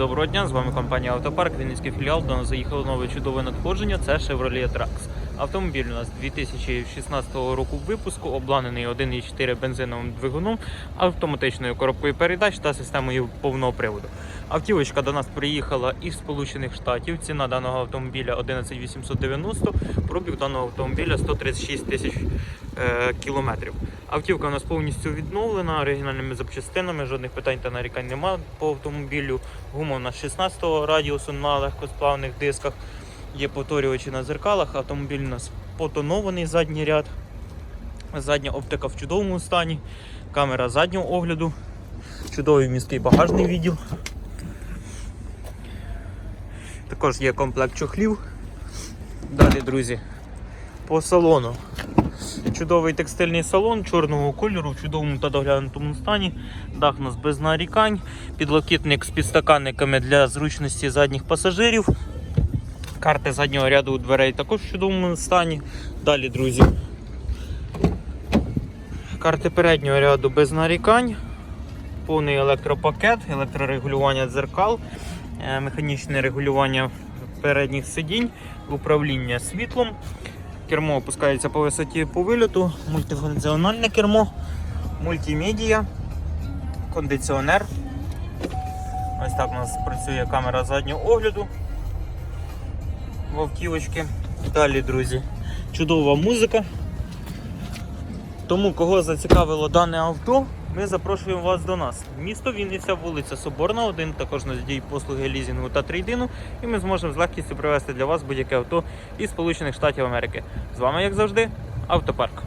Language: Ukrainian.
доброго дня, з вами компанія Автопарк, Вінницький філіал. До нас заїхало нове чудове надходження. Це Chevrolet Trax. Автомобіль у нас 2016 року випуску, обладнаний 1,4 бензиновим двигуном, автоматичною коробкою передач та системою повного приводу. Автівочка до нас приїхала із Сполучених Штатів. Ціна даного автомобіля 11890, пробіг даного автомобіля 136 тисяч кілометрів. Автівка у нас повністю відновлена оригінальними запчастинами, жодних питань та нарікань немає по автомобілю. Гума у нас 16-го радіусу на легкосплавних дисках. Є повторювачі на зеркалах. Автомобіль у нас потонований задній ряд. Задня оптика в чудовому стані. Камера заднього огляду. Чудовий міський багажний відділ. Також є комплект чохлів. Далі, друзі, по салону. Чудовий текстильний салон чорного кольору в чудовому та доглянутому стані. Дах у нас без нарікань. Підлокітник з підстаканниками для зручності задніх пасажирів. Карти заднього ряду у дверей також в чудовому стані. Далі, друзі. Карти переднього ряду без нарікань. Повний електропакет, електрорегулювання дзеркал, е, механічне регулювання передніх сидінь, управління світлом. Кермо опускається по висоті по вильоту, мультифункціональне кермо, мультимедіа, кондиціонер. Ось так у нас працює камера заднього огляду вовківочки. Далі, друзі, чудова музика. Тому, кого зацікавило дане авто, ми запрошуємо вас до нас. Місто Вінниця, вулиця Соборна, 1, також діють послуги лізінгу та трейдину, і ми зможемо з легкістю привезти для вас будь-яке авто із Сполучених Штатів Америки. З вами, як завжди, автопарк.